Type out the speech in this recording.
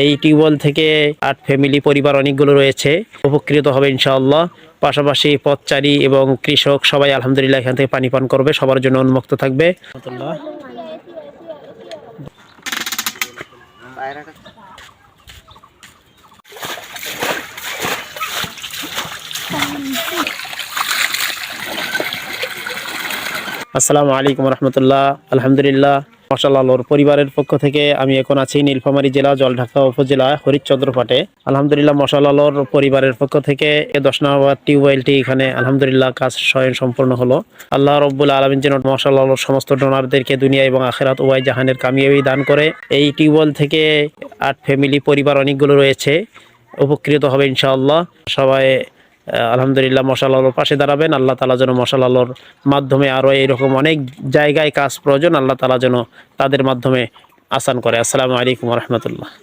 এই টিউবওয়েল থেকে আট ফ্যামিলি পরিবার অনেকগুলো রয়েছে। উপকৃত হবে ইনশাআল্লাহ। পাশাপাশি পথচারী এবং কৃষক সবাই আলহামদুলিল্লাহ এখান থেকে পানি পান করবে, সবার জন্য উন্মুক্ত থাকবে। আসসালামু আলাইকুম রহমতুল্লাহ। আলহামদুলিল্লাহ। মশাল্লাহর পরিবারের পক্ষ থেকে আমি এখন আছি নীলফামারী জেলা, জলঢাকা উপজেলা, হরিশ্চন্দ্রপাটে। আলহামদুলিল্লাহ মশাল্লাহর পরিবারের পক্ষ থেকে দশ নম্বর টিউবওয়েলটি এখানে আলহামদুলিল্লাহ কাজ স্বয়ং সম্পূর্ণ হলো। আল্লাহ রব্বুল আলমিন যেন মশাল্লাহর সমস্ত ডোনারদেরকে দুনিয়া এবং আখেরাত ওয়াই জাহানের কামিয়াবি দান করে। এই টিউবওয়েল থেকে আট ফ্যামিলি পরিবার অনেকগুলো রয়েছে। উপকৃত হবে ইনশাআল্লাহ। সবাই আহ, মশাল আলোর পাশে দাঁড়াবেন। আল্লাহ তালা যেন মশাল আলোর মাধ্যমে আরও এইরকম অনেক জায়গায় কাজ প্রয়োজন আল্লাহ তালা যেন তাদের মাধ্যমে আসান করে। আসসালামু আলাইকুম রহমতুল্লাহ।